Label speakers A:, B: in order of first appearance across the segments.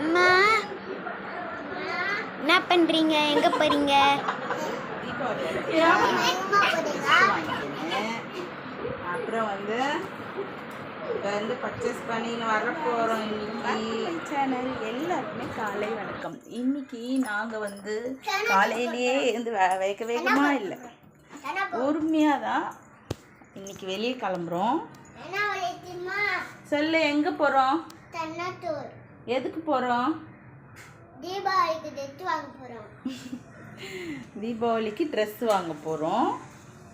A: அம்மா என்ன பண்றீங்க? எங்க போறீங்க?
B: அப்புறம் வந்து இப்போ வந்து பர்ச்சேஸ் பண்ணின்னு வர போகிறோம் இன்னைக்கு. சேனல் எல்லாருக்குமே காலை வணக்கம். இன்னைக்கு நாங்கள் வந்து காலையிலேயே இருந்து வே வேக வேகமாக இல்லை. பொறுமையாக தான் இன்னைக்கு வெளியே கிளம்புறோம். சொல்லு எங்கே போகிறோம் எதுக்கு போகிறோம்
A: தீபாவளிக்கு ட்ரெஸ் வாங்க போறோம்.
B: தீபாவளிக்கு ட்ரெஸ் வாங்க போகிறோம்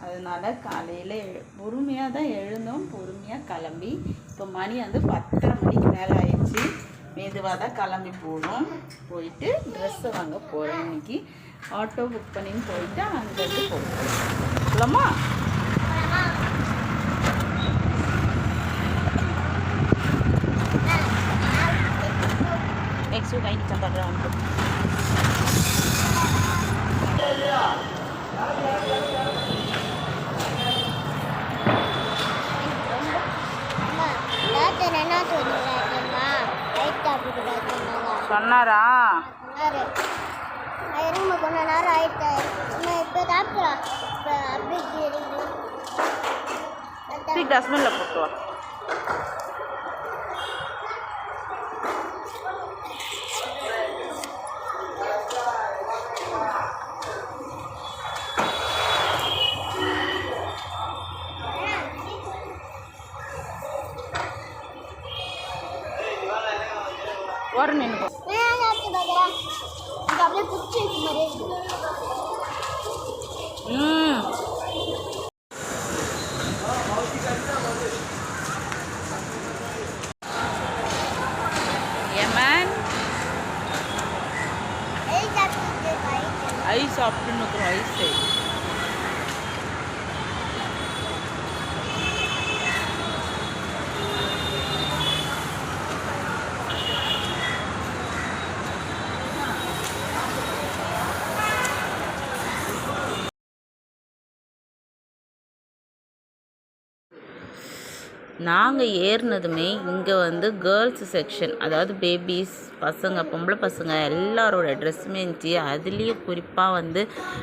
B: அதனால காலையில் பொறுமையாக தான் எழுந்தோம். பொறுமையாக கிளம்பி இப்போ மணி வந்து பத்தரை மணிக்கு மேலே ஆயிடுச்சு. மெதுவாக தான் கிளம்பி போகணும் போயிட்டு ட்ரெஸ்ஸை வாங்க போகிறோம் இன்னைக்கு. ஆட்டோ புக் பண்ணின்னு போயிட்டு அங்கேருந்து போகிறோம் சொல்லமா
A: என்ன சொல்லுறாருமா லைட் சாப்பிடக்கூடாது
B: சொன்னாரா.
A: இருங்க கொஞ்ச நேரம் ஆயிட்டா அம்மா இப்போ சாப்பிட்றோம் இப்போ அப்படி தெரியுது
B: தூக்கி டஸ்ட்பினில் போட்டு வா ஒரு நின்று
A: நான் சாப்பிட்டு பார்க்குறேன் இது அப்படியே பிடிச்சி வச்ச மாதிரியே இருக்கு
B: ம் ஏமன்
A: ஏய் சாப்பிட்டு லைட்
B: ஐஸ் சாப்பிட்டுன்னு இருக்கிறோம் ஐஸு நாங்கள் ஏறினதுமே இங்கே வந்து கேர்ள்ஸ் செக்ஷன் அதாவது பேபிஸ் பசங்க பொம்பளை பசங்க எல்லாரோட ட்ரெஸ்ஸுமே இருந்துச்சு. அதுலேயும் குறிப்பாக வந்து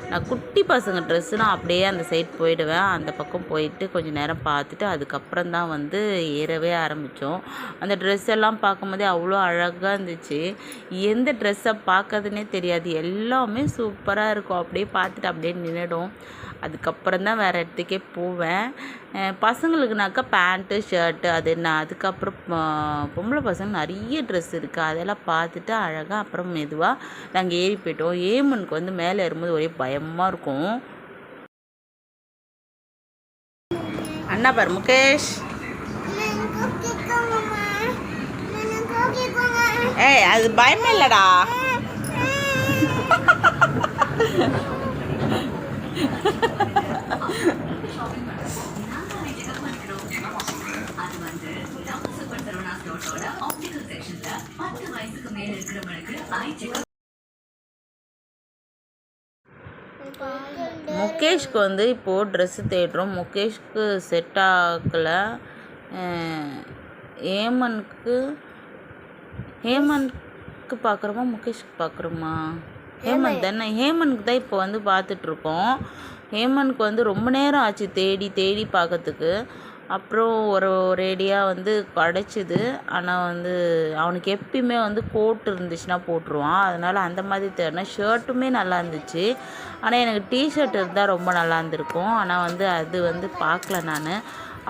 B: நான் குட்டி பசங்க ட்ரெஸ்ஸுனா அப்படியே அந்த சைட் போயிடுவேன். அந்த பக்கம் போயிட்டு கொஞ்சம் நேரம் பார்த்துட்டு அதுக்கப்புறம் தான் வந்து ஏறவே ஆரம்பித்தோம் அந்த ட்ரெஸ் எல்லாம் பார்க்கும்போதே அவ்வளோ அழகாக இருந்துச்சு. எந்த ட்ரெஸ்ஸை பார்க்கறதுனே தெரியாது. எல்லாமே சூப்பராக இருக்கும். அப்படியே பார்த்துட்டு அப்படியே நின்றுடும் அதுக்கப்புறம் தான் வேறு இடத்துக்கே போவேன். பசங்களுக்குனாக்கா பேண்ட்டு ஷர்ட்டு அது என்ன அதுக்கப்புறம் பொம்பளை பசங்க நிறைய ட்ரெஸ் இருக்குது அதெல்லாம் பார்த்துட்டு அழகாக அப்புறம் மெதுவாக நாங்கள் ஏறி போயிட்டோம். ஏமனுக்கு வந்து மேலே ஏறும்போது ஒரே பயமாக இருக்கும். அண்ணா பார் முகேஷ். ஏய் அது பயமே இல்லைடா. முகேஷ்க்கு வந்து இப்போது ட்ரெஸ்ஸு தேடுறோம். முகேஷ்க்கு செட் ஆகலை. ஏமனுக்கு ஹேமனுக்கு பார்க்குறோமா? முகேஷ்க்கு பார்க்குறோமா? ஹேமந்த் தானே ஹேமந்த்க்கு தான் இப்போ வந்து பார்த்துட்ருக்கோம். ஹேமந்த்க்கு வந்து ரொம்ப நேரம் ஆச்சு தேடி தேடி பார்க்கறதுக்கு. அப்புறம் ஒரு ரேடியாக வந்து கிடச்சிது. ஆனால் வந்து அவனுக்கு எப்பயுமே வந்து கோட் இருந்துச்சுன்னா போட்டுருவான். அதனால் அந்த மாதிரி தேடினா ஷர்ட்டுமே நல்லா இருந்துச்சு. ஆனால் எனக்கு டிஷர்ட் இருந்தால் ரொம்ப நல்லா இருந்திருக்கும். ஆனால் வந்து அது வந்து பார்க்கல நான்.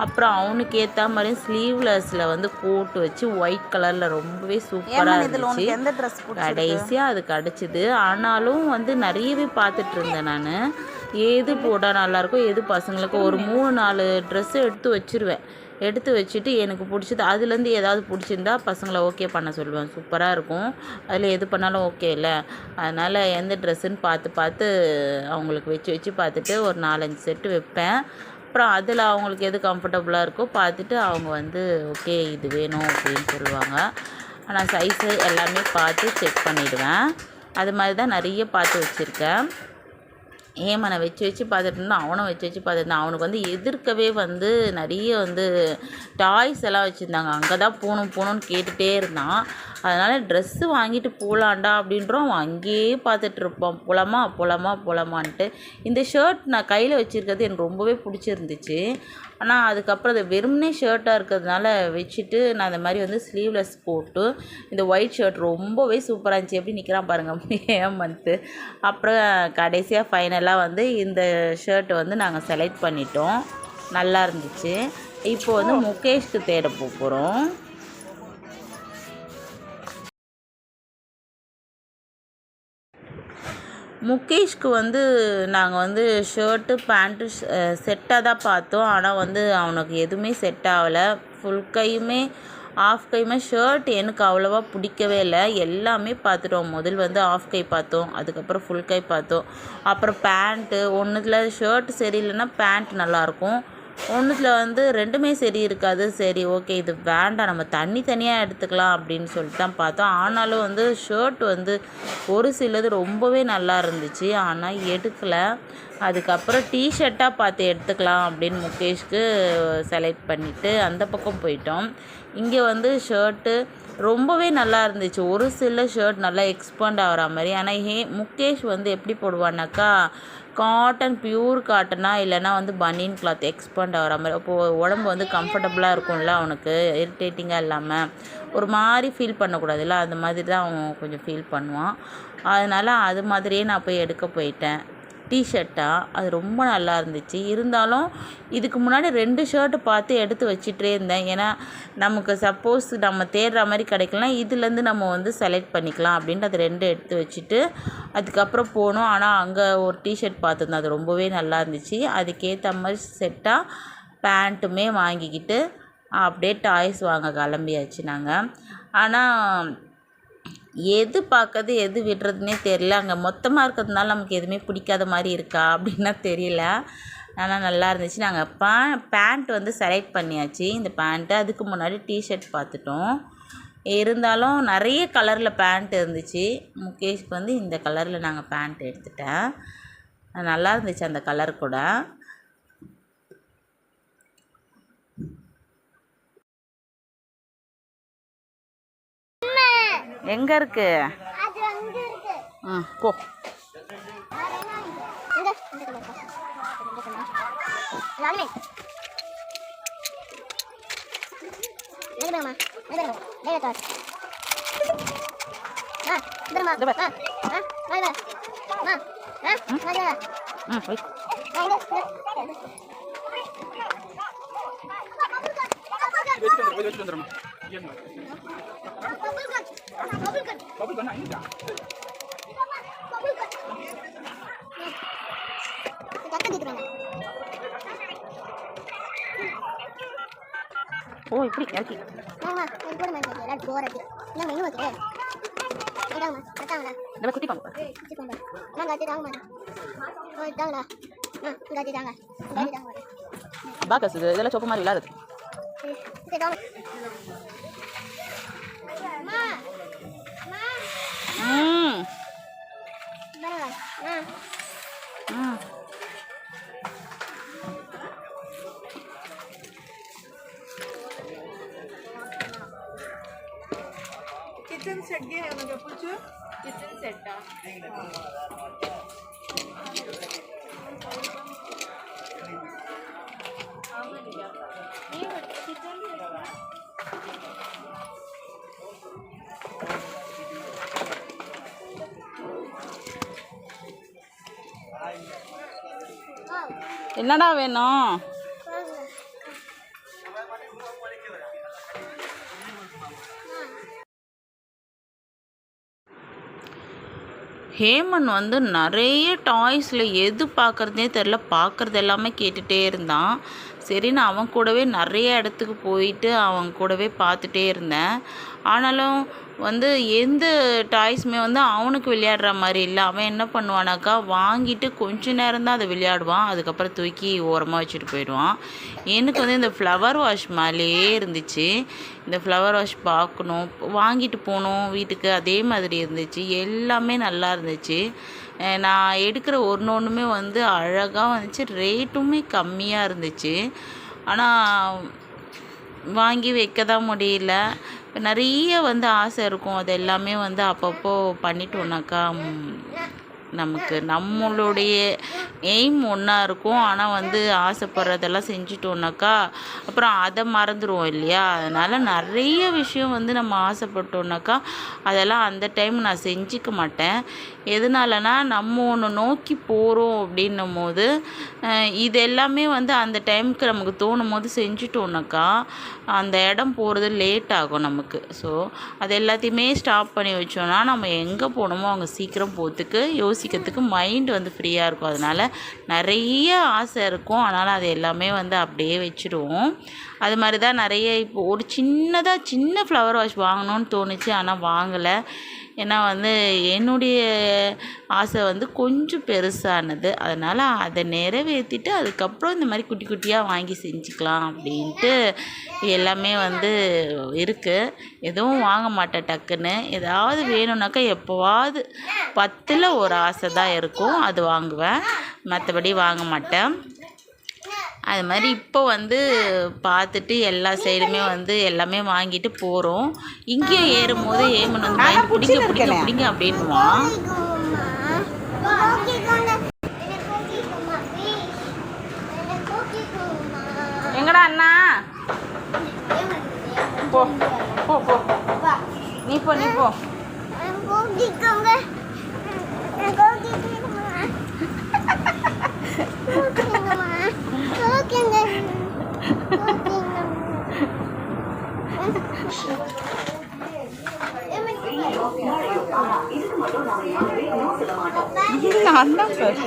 B: அப்புறம் அவனுக்கு ஏற்ற மாதிரி ஸ்லீவ்லெஸ்ஸில் வந்து கோட் வச்சு ஒயிட் கலரில் ரொம்பவே சூப்பராக இருந்துச்சு.
C: எந்த ட்ரெஸ்
B: கடைசியாக அது கிடச்சிது. ஆனாலும் வந்து நிறையவே பார்த்துட்டு இருந்தேன் நான். எது போட்டால் நல்லாயிருக்கும் எது பசங்களுக்கு. ஒரு மூணு நாலு ட்ரெஸ்ஸு எடுத்து வச்சிருவேன். எடுத்து வச்சுட்டு எனக்கு பிடிச்சது அதுலேருந்து ஏதாவது பிடிச்சிருந்தா பசங்களை ஓகே பண்ண சொல்லுவேன். சூப்பராக இருக்கும். அதில் எது பண்ணாலும் ஓகே இல்லை. அதனால் எந்த ட்ரெஸ்ஸுன்னு பார்த்து பார்த்து அவங்களுக்கு வச்சு வச்சு பார்த்துட்டு ஒரு நாலஞ்சு செட்டு வைப்பேன். அப்புறம் அதில் அவங்களுக்கு எது கம்ஃபர்டபுளாக இருக்கோ பார்த்துட்டு அவங்க வந்து ஓகே இது வேணும் அப்படின்னு சொல்லுவாங்க. ஆனால் சைஸு எல்லாமே பார்த்து செக் பண்ணிவிடுவேன் அது மாதிரி தான் நிறைய பார்த்து வச்சுருக்கேன். ஏமனை வச்சு வச்சு பார்த்துட்டு இருந்தான் அவனும் வச்சு வச்சு பார்த்துட்டு அவனுக்கு வந்து எதிர்க்கவே வந்து நிறைய வந்து டாய்ஸ் எல்லாம் வச்சுருந்தாங்க. அங்கே தான் போகணும் போகணுன்னு கேட்டுகிட்டே இருந்தான். அதனால் ட்ரெஸ்ஸு வாங்கிட்டு போகலான்டா அப்படின்றோம். அவன் அங்கேயே பார்த்துட்டு இருப்பான் போலாமா? போலாமா? போலாமான்ட்டு. இந்த ஷர்ட் நான் கையில் வச்சுருக்கிறது எனக்கு ரொம்பவே பிடிச்சிருந்துச்சு. ஆனால் அதுக்கப்புறம் அது வெறுமனே ஷர்ட்டாக இருக்கிறதுனால வச்சுட்டு நான் அந்த மாதிரி வந்து ஸ்லீவ்லெஸ் போட்டு இந்த ஒயிட் ஷர்ட் ரொம்பவே சூப்பராக இருந்துச்சு. எப்படி நிற்கிறான் பாருங்கள் ஏமந்த்து அப்புறம் கடைசியாக ஃபைனலாக வந்து இந்த ஷர்ட் வந்து நாங்கள் செலக்ட் பண்ணிட்டோம். நல்லா இருந்துச்சு. இப்போ வந்து முகேஷ்க்கு தேட போகிறோம் முகேஷ்க்கு வந்து நாங்கள் வந்து ஷர்ட்டு பேண்ட்டு செட்டாக தான் பார்த்தோம். ஆனால் வந்து அவனுக்கு எதுவுமே செட் ஆகலை. ஃபுல் கையுமே ஆஃப் கையுமே ஷர்ட் எனக்கு அவ்வளோவா பிடிக்கவே இல்லை. எல்லாமே பார்த்துட்டோம். முதல் வந்து ஆஃப் கை பார்த்தோம். அதுக்கப்புறம் ஃபுல் கை பார்த்தோம். அப்புறம் பேண்ட்டு ஒன்றுத்தில் ஷர்ட் சரியில்லைன்னா பேண்ட் நல்லாயிருக்கும் ஒன்றுத்தில் வந்து ரெண்டுமே சரி இருக்காது. சரி ஓகே இது வேண்டாம். நம்ம தண்ணி தனியாக எடுத்துக்கலாம் அப்படின்னு சொல்லிட்டு தான் பார்த்தோம். ஆனாலும் வந்து ஷர்ட் வந்து ஒரு சிலது ரொம்பவே நல்லா இருந்துச்சு. ஆனால் எடுக்கலை. அதுக்கப்புறம் டிஷர்ட்டாக பார்த்து எடுத்துக்கலாம் அப்படின்னு முகேஷ்க்கு செலக்ட் பண்ணிவிட்டு அந்த பக்கம் போயிட்டோம். இங்கே வந்து ஷர்ட்டு ரொம்பவே நல்லா இருந்துச்சு. ஒரு சில ஷர்ட் நல்லா எக்ஸ்பேண்ட் ஆகிற மாதிரி. ஆனால் ஹே முகேஷ் வந்து எப்படி போடுவான்னாக்கா காட்டன் பியூர் காட்டனாக இல்லைன்னா வந்து பனியன் கிளாத் எக்ஸ்பேண்ட் ஆகிற மாதிரி. அப்போது உடம்பு வந்து கம்ஃபர்டபுளாக இருக்கும்ல அவனுக்கு? இரிட்டேட்டிங்காக இல்லாமல் ஒரு மாதிரி ஃபீல் பண்ணக்கூடாதுல்ல? அந்த மாதிரி தான் அவன் கொஞ்சம் ஃபீல் பண்ணுவான். அதனால் அது மாதிரியே நான் போய் எடுக்க போயிட்டேன். டிஷர்ட்டாக அது ரொம்ப நல்லா இருந்துச்சு. இருந்தாலும் இதுக்கு முன்னாடி ரெண்டு ஷர்ட்டு பார்த்து எடுத்து வச்சிட்டே இருந்தேன். ஏன்னா நமக்கு சப்போஸ் நம்ம தேடுற மாதிரி கிடைக்கலாம் இதுலேருந்து நம்ம வந்து செலக்ட் பண்ணிக்கலாம் அப்படின்ட்டு அது ரெண்டு எடுத்து வச்சுட்டு அதுக்கப்புறம் போனோம். ஆனால் அங்கே ஒரு டிஷர்ட் பார்த்துருந்தேன். அது ரொம்பவே நல்லா இருந்துச்சு. அதுக்கேற்ற மாதிரி செட்டாக பேண்ட்டுமே வாங்கிக்கிட்டு அப்படியே டாய்ஸ் வாங்க கிளம்பியாச்சு நாங்கள் ஆனால் எது பார்க்கறது எது விடுறதுனே தெரில அங்கே மொத்தமாக இருக்கிறதுனால நமக்கு எதுவுமே பிடிக்காத மாதிரி இருக்கா அப்படின்னா தெரியல. ஆனால் நல்லா இருந்துச்சு. நாங்கள் பே பேண்ட் வந்து செலக்ட் பண்ணியாச்சு. இந்த பேண்ட்டு அதுக்கு முன்னாடி டிஷர்ட் பார்த்துட்டோம். இருந்தாலும் நிறைய கலரில் பேண்ட் இருந்துச்சு. முகேஷ்க்கு வந்து இந்த கலரில் நாங்கள் பேண்ட் எடுத்துட்டேன். நல்லா இருந்துச்சு அந்த கலர் கூட. எங்கே இருக்கு?
A: அது அங்க இருக்கு.
B: ம் போ.
A: வேற
B: ஓ இப்படி இறக்கி
A: ஆமா இது போட மாட்டேன் எல்லாரும் போர் அடிக்குது என்ன
B: என்னடா வேணும்? ஹேமன் வந்து நிறைய டாய்ஸில் எது பார்க்குறதே தெரில பார்க்குறது எல்லாமே கேட்டுகிட்டே இருந்தான். சரி நான் அவன் கூடவே நிறைய இடத்துக்கு போயிட்டு அவன் கூடவே பார்த்துட்டே இருந்தேன். ஆனாலும் வந்து எந்த டாய்ஸுமே வந்து அவனுக்கு விளையாடுற மாதிரி இல்லை. அவன் என்ன பண்ணுவானாக்கா வாங்கிட்டு கொஞ்ச நேரம்தான் அதை விளையாடுவான். அதுக்கப்புறம் தூக்கி ஓரமாக வச்சுட்டு போயிடுவான். எனக்கு வந்து இந்த ஃப்ளவர் வாஷ் மேலேயே இருந்துச்சு. இந்த ஃப்ளவர் வாஷ் பார்க்கணும். வாங்கிட்டு போகணும் வீட்டுக்கு. அதே மாதிரி இருந்துச்சு. எல்லாமே நல்லா இருந்துச்சு. நான் எடுக்கிற ஒன்று ஒன்றுமே வந்து அழகாக வந்துச்சு. ரேட்டுமே கம்மியாக இருந்துச்சு. ஆனால் வாங்கி வைக்க தான் முடியல. நிறைய வந்து ஆசை இருக்கும். அது எல்லாமே வந்து அப்பப்போ பண்ணிட்டோம்னாக்கா நமக்கு நம்மளுடைய எய்ம் ஒன்றா இருக்கும். ஆனால் வந்து ஆசைப்படுறதெல்லாம் செஞ்சிட்டோம்னாக்கா அப்புறம் அதை மறந்துடுவோம் இல்லையா? அதனால் நிறைய விஷயம் வந்து நம்ம ஆசைப்பட்டோம்னாக்கா அதெல்லாம் அந்த டைம் நான் செஞ்சுக்க மாட்டேன். எதனாலனா நம்ம ஒன்று நோக்கி போகிறோம் அப்படின்னும் போது இது எல்லாமே வந்து அந்த டைமுக்கு நமக்கு தோணும் போது செஞ்சுட்டோம்னாக்கா அந்த இடம் போகிறது லேட் ஆகும் நமக்கு. ஸோ அது எல்லாத்தையுமே ஸ்டாப் பண்ணி வச்சோன்னா நம்ம எங்கே போகணுமோ அங்கே சீக்கிரம் போகிறதுக்கு யோசிக்கிறதுக்கு மைண்ட் வந்து ஃப்ரீயாக இருக்கும். அதனால் நிறைய ஆசை இருக்கும். அதனால் அது எல்லாமே வந்து அப்படியே வச்சுடுவோம். அது மாதிரி தான் நிறைய இப்போ ஒரு சின்னதாக சின்ன ஃப்ளவர் வாஷ் வாங்கணும்னு தோணுச்சு. ஆனால் வாங்கலை. ஏன்னா வந்து என்னுடைய ஆசை வந்து கொஞ்சம் பெருசானது. அதனால் அதை நிறைவேற்றிட்டு அதுக்கப்புறம் இந்த மாதிரி குட்டி குட்டியாக வாங்கி செஞ்சுக்கலாம் அப்படின்ட்டு எல்லாமே வந்து இருக்குது எதுவும் வாங்க மாட்டேன் டக்குன்னு. ஏதாவது வேணும்னாக்கா எப்போவாவது பத்தில் ஒரு ஆசை தான் இருக்கும். அது வாங்குவேன். மற்றபடி வாங்க மாட்டேன். அது மாதிரி இப்போ வந்து பார்த்துட்டு எல்லா சைடுமே வந்து எல்லாமே வாங்கிட்டு போகிறோம் இங்கேயும் ஏறும்போது ஏமன் வந்து "பயந்து பிடிங்க பிடிங்க பிடிங்க அப்படின்வான் எங்கடா அண்ணா? போ போ போ நீ போ நீ போ
D: நான் தான் சார்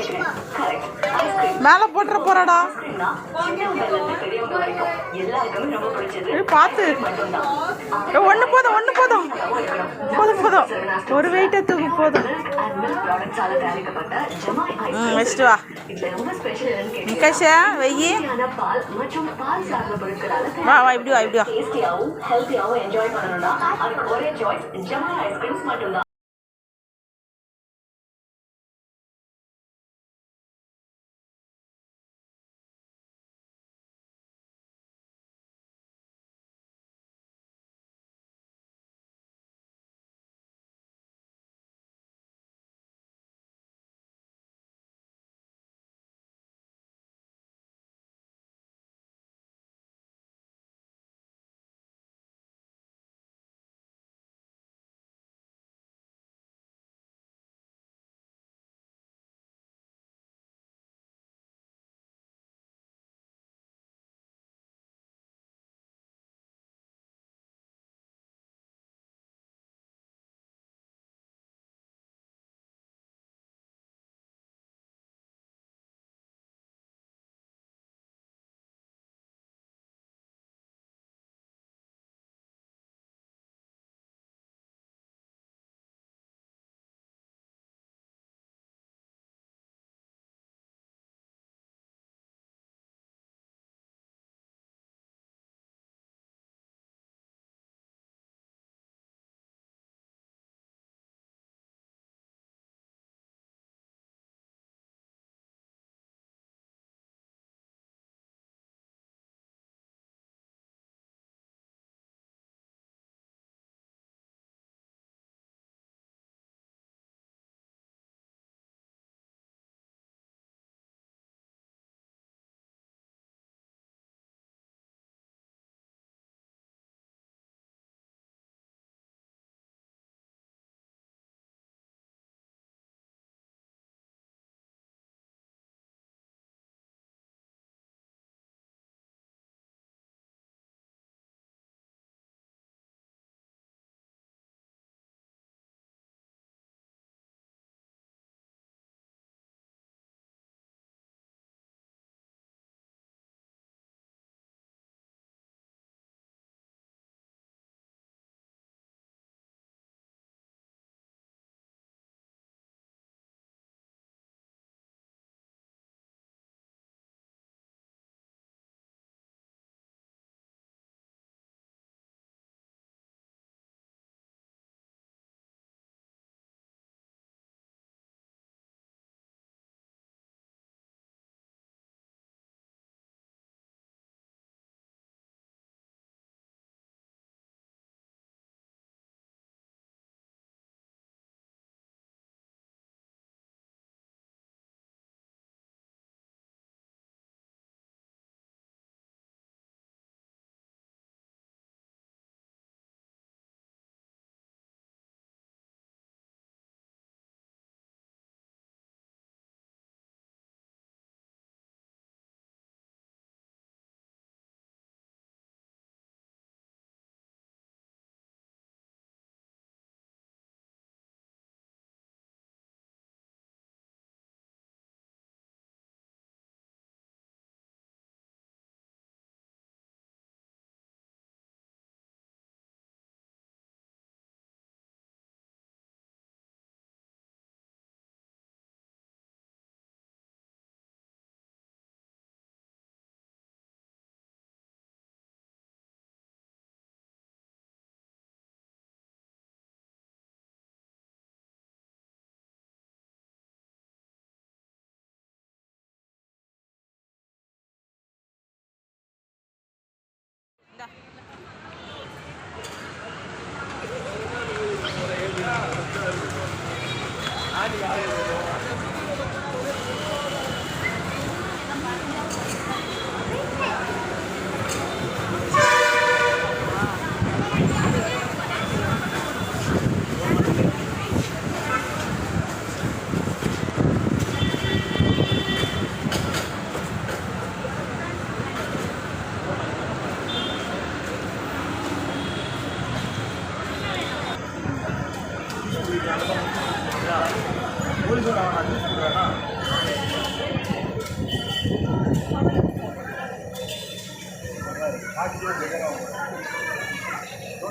D: மேலே போட்டுற போறாடா ஏய், பார்த்து. ஒன்று போதும் ஒன்று போதும். போதும் போதும். ஒரு வெயிட்டை தூக்கு போதும். ம் வச்சுட்டு வா. முகேஷா வெய்யி. வா வா இப்படி வா இப்படி வா.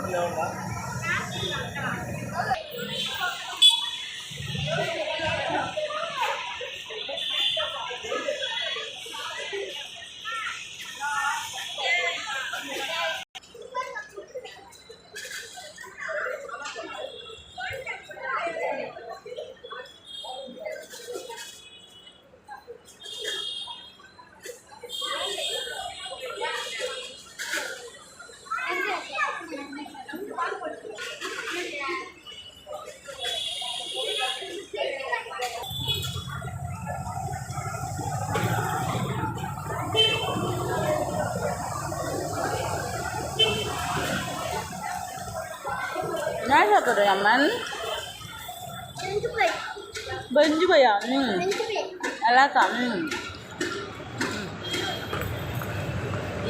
E: Thank you.
C: என்ன சாப்பிட்ற அம்மன் பஞ்சு பையா ம் நல்லாக்கா ம்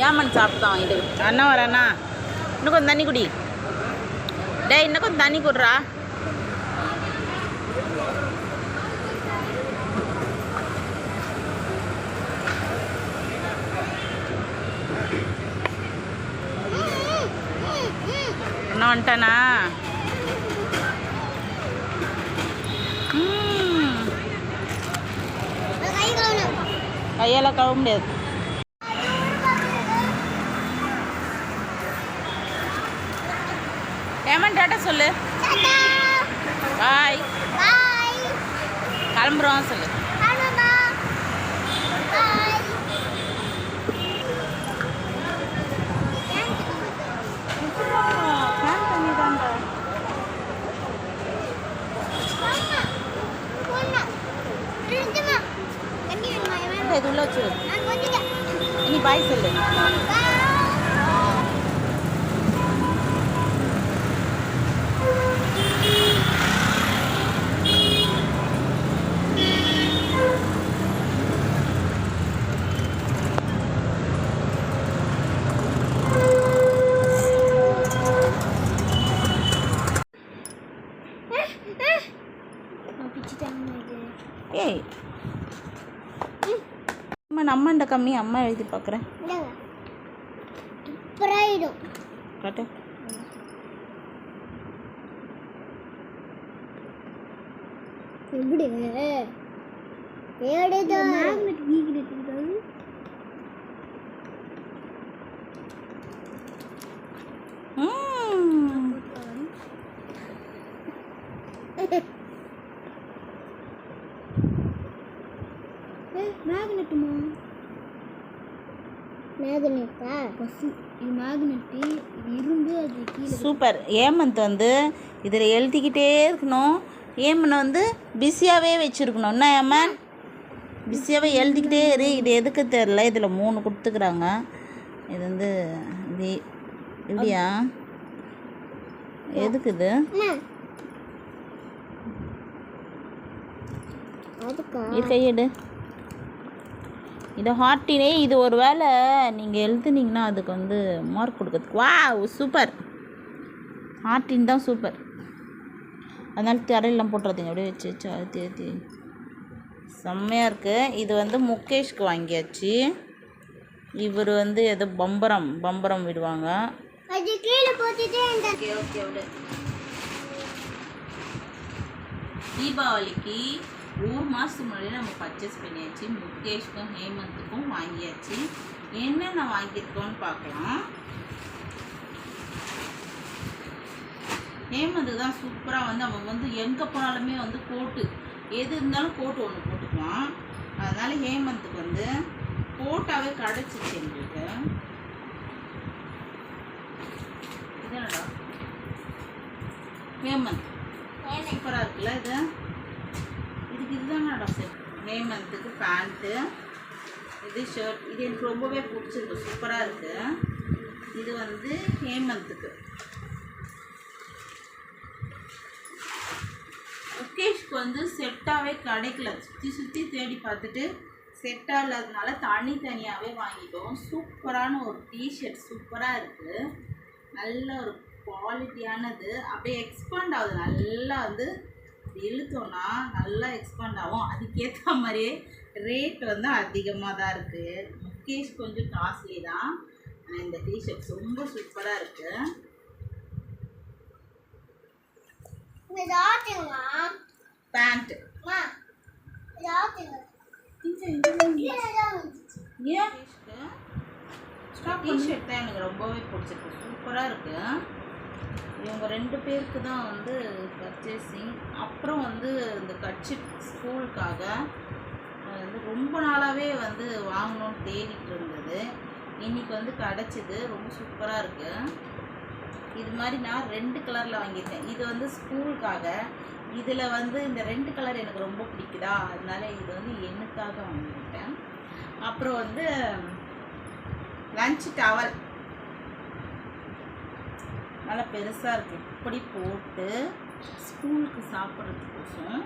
C: ஏமன் சாப்பிட்டோம் இது அண்ணா வரண்ணா இன்னும் கொஞ்சம் தண்ணி குடி டேய் இன்னும் கொஞ்சம் தண்ணி குடுறா அண்ணா வந்துட்டானா ம்
A: கை கழுவணும்
C: கையால் கழுவ முடியாது. ஏமன் டாட்டா சொல்லு. பாய். கிளம்புறோம் சொல்லு.
A: வேணுமா இவன்
C: இது உள்ள வச்சு
A: நான் வந்துட்டேன்
C: இனி பாய் சொல்லு
A: பாய்
C: ஏய் அம்மா நம்ம இந்த கம்மி அம்மா எழுதி பார்க்குறேன் காட்டு.
A: எப்படி ஏடுதான் மேக்னெட் வீக்னெட் இருக்காது
C: ம்
A: மேக்னெட்டுமா மேக்னெட்டா பசு இது மேக்னெட்டு இரும்பு அது கீழே
C: சூப்பர் ஏமந்த் வந்து இதில் எழுதிக்கிட்டே இருக்கணும். ஏமன் வந்து பிஸியாகவே வச்சுருக்கணும். என்ன ஏமன்? பிஸியாகவே எழுதிக்கிட்டே இரு. இது எதுக்கு தெரில இதில் மூணு கொடுத்துக்குறாங்க. இது வந்து இது இப்படியா? எதுக்கு இது?
A: அதுக்கா?
C: இது ஹார்ட்டினே இது ஒரு வேளை நீங்கள் எழுதுனீங்கன்னா அதுக்கு வந்து மார்க் கொடுக்கறதுக்கு வா சூப்பர் ஹார்ட்டின் தான் சூப்பர் அதனால தரையெல்லாம் போட்டுறாதீங்க. அப்படியே வச்சு வச்சு அழுத்தி அழுத்தி. செம்மையாக இருக்குது இது வந்து முகேஷ்க்கு வாங்கியாச்சு. இவர் வந்து ஏதோ பம்பரம் பம்பரம் விடுவாங்க. தீபாவளிக்கு ஒரு மாதத்துக்கு முன்னாடி நம்ம பர்ச்சேஸ் பண்ணியாச்சு. முகேஷ்க்கும் ஹேமந்துக்கும் வாங்கியாச்சு. என்னென்ன வாங்கியிருக்கோன்னு பார்க்கலாம். ஹேமந்துக்கு தான் சூப்பராக வந்து அவன் வந்து எங்கே போனாலுமே வந்து கோட்டு எது இருந்தாலும் கோட்டு ஒன்று போட்டுக்குவான். அதனால ஹேமந்துக்கு வந்து கோட்டாவே கிடச்சிச்சு எங்களுக்கு. இதனடா ஹேமந்த். சூப்பராக இருக்குல்ல இது? இதுதான் இதுதானடா செட் ஹேமந்துக்கு பேண்ட்டு இது ஷர்ட் இது எனக்கு ரொம்பவே பிடிச்சிருக்கு. சூப்பராக இருக்குது இது வந்து ஹேமந்துக்கு முகேஷ்க்கு வந்து செட்டாகவே கிடைக்கல. சுற்றி சுற்றி தேடி பார்த்துட்டு செட்டாக இல்லாததுனால தனித்தனியாகவே வாங்கிட்டோம். சூப்பரான ஒரு டிஷர்ட் சூப்பராக இருக்குது நல்ல ஒரு குவாலிட்டியானது அப்படியே எக்ஸ்பாண்ட் ஆகுது. நல்லா வந்து இழுத்தோன்னா நல்லா எக்ஸ்பாண்ட் ஆகும். அதுக்கேற்ற மாதிரியே ரேட் வந்து அதிகமாக தான் இருக்குது முகேஷ் கொஞ்சம் காஸ்ட்லி தான். இந்த டிஷர்ட் ரொம்ப சூப்பராக இருக்குது
A: ஆட்டுங்க
C: ஏன் டிஷர்ட் தான் எனக்கு ரொம்பவே பிடிச்சிருக்கு. சூப்பராக இருக்குது இவங்க ரெண்டு பேருக்கு தான் வந்து பர்ச்சேசிங் அப்புறம் வந்து இந்த கட்சி ஸ்கூலுக்காக வந்து ரொம்ப நாளாகவே வந்து வாங்கணும்னு தேடிட்டு இருந்தது. இன்னைக்கு வந்து கிடச்சிது. ரொம்ப சூப்பராக இருக்குது இது மாதிரி நான் ரெண்டு கலரில் வாங்கியிருக்கேன். இது வந்து ஸ்கூலுக்காக. இதில் வந்து இந்த ரெண்டு கலர் எனக்கு ரொம்ப பிடிக்குதா? அதனால இது வந்து எனக்காக வாங்கிட்டேன் அப்புறம் வந்து லஞ்ச் டவல் நல்லா பெருசாக இருக்குது இப்படி போட்டு ஸ்கூலுக்கு சாப்பிட்றதுக்கோசம்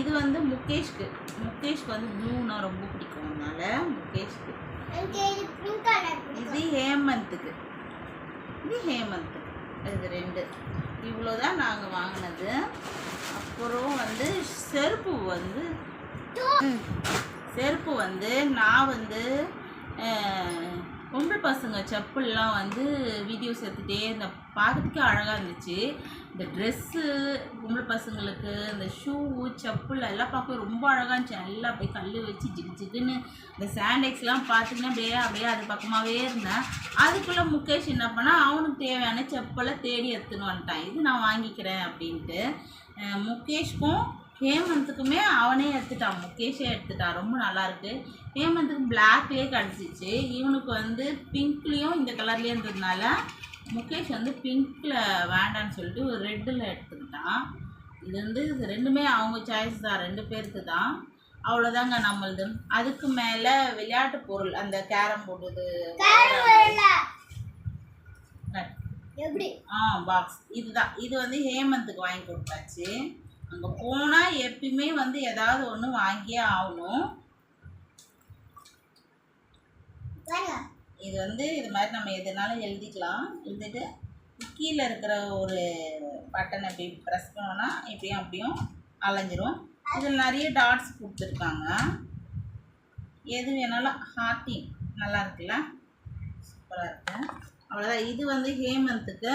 C: இது வந்து முகேஷ்க்கு. முகேஷ்க்கு வந்து ப்ளூனா ரொம்ப பிடிக்கும் அதனால முகேஷ்க்கு.
A: இது
C: ஹேமந்த்துக்கு. இது ஹேமந்த்துக்கு இது ரெண்டு. இவ்வளோ தான் நாங்கள் வாங்கினது. அப்புறம் வந்து செருப்பு வந்து செருப்பு வந்து நான் வந்து பசங்க செப்பல்லாம் வந்து வீடியோஸ் எடுத்துகிட்டே இந்த பார்க்கறதுக்கே அழகாக இருந்துச்சு. இந்த ட்ரெஸ்ஸு பொம்பளை பசங்களுக்கு இந்த ஷூவு செப்பல் எல்லாம் பார்க்க ரொம்ப அழகாக இருந்துச்சு. நல்லா அப்படியே கல் வச்சு ஜிகு ஜிகுன்னு இந்த சாண்டெக்ஸ்லாம் பார்த்திங்கன்னா அப்படியே அப்படியே அது பக்கமாகவே இருந்தேன். அதுக்குள்ளே முகேஷ் என்ன பண்ணால் அவனுக்கு தேவையான செப்பலை தேடி எடுத்துன்னு வந்துட்டான். இது நான் வாங்கிக்கிறேன் அப்படின்ட்டு. முகேஷ்க்கும் ஹேமந்துக்குமே அவனே எடுத்துட்டான் முகேஷே எடுத்துட்டான். ரொம்ப நல்லா இருக்கு ஹேமந்துக்கு பிளாக்லேயே கிடச்சிச்சு. இவனுக்கு வந்து பிங்க்லேயும் இந்த கலர்லேயும் இருந்ததுனால முகேஷ் வந்து பிங்க்கில் வேண்டான்னு சொல்லிட்டு ஒரு ரெட்டில் எடுத்துக்கிட்டான். இது வந்து ரெண்டுமே அவங்க சாய்ஸ் தான். ரெண்டு பேருக்கு தான். அவ்வளோதாங்க நம்மளது. அதுக்கு மேலே விளையாட்டு பொருள் அந்த கேரம் போடுறது
A: எப்படி?
C: ஆ பாக்ஸ் இதுதான். இது வந்து ஹேமந்துக்கு வாங்கி கொடுத்தாச்சு. அங்கே போனால் எப்பயுமே வந்து ஏதாவது ஒன்று வாங்கியே ஆகணும். இது வந்து இது மாதிரி நம்ம எதுனாலும் எழுதிக்கலாம். எழுதிட்டு கீழே இருக்கிற ஒரு பட்டனை இப்படி ப்ரெஸ் பண்ணோன்னா இப்படியும் அப்படியும் அலைஞ்சிரும். இதில் நிறைய டாட்ஸ் கொடுத்துருக்காங்க. எது வேணாலும் ஹார்ட்டிங் நல்லா இருக்குல்ல? சூப்பராக இருக்கு. அவ்வளோதான் இது வந்து ஹேமந்துக்கு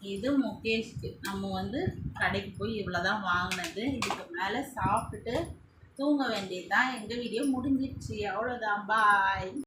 C: இது முகேஷ்க்கு. நம்ம வந்து கடைக்கு போய் இவ்வளோ தான் வாங்கினது. இதுக்கு மேலே சாப்பிட்டுட்டு தூங்க வேண்டியது தான் எங்கள் வீடியோ முடிஞ்சிடுச்சு. அவ்வளோதான் பாய்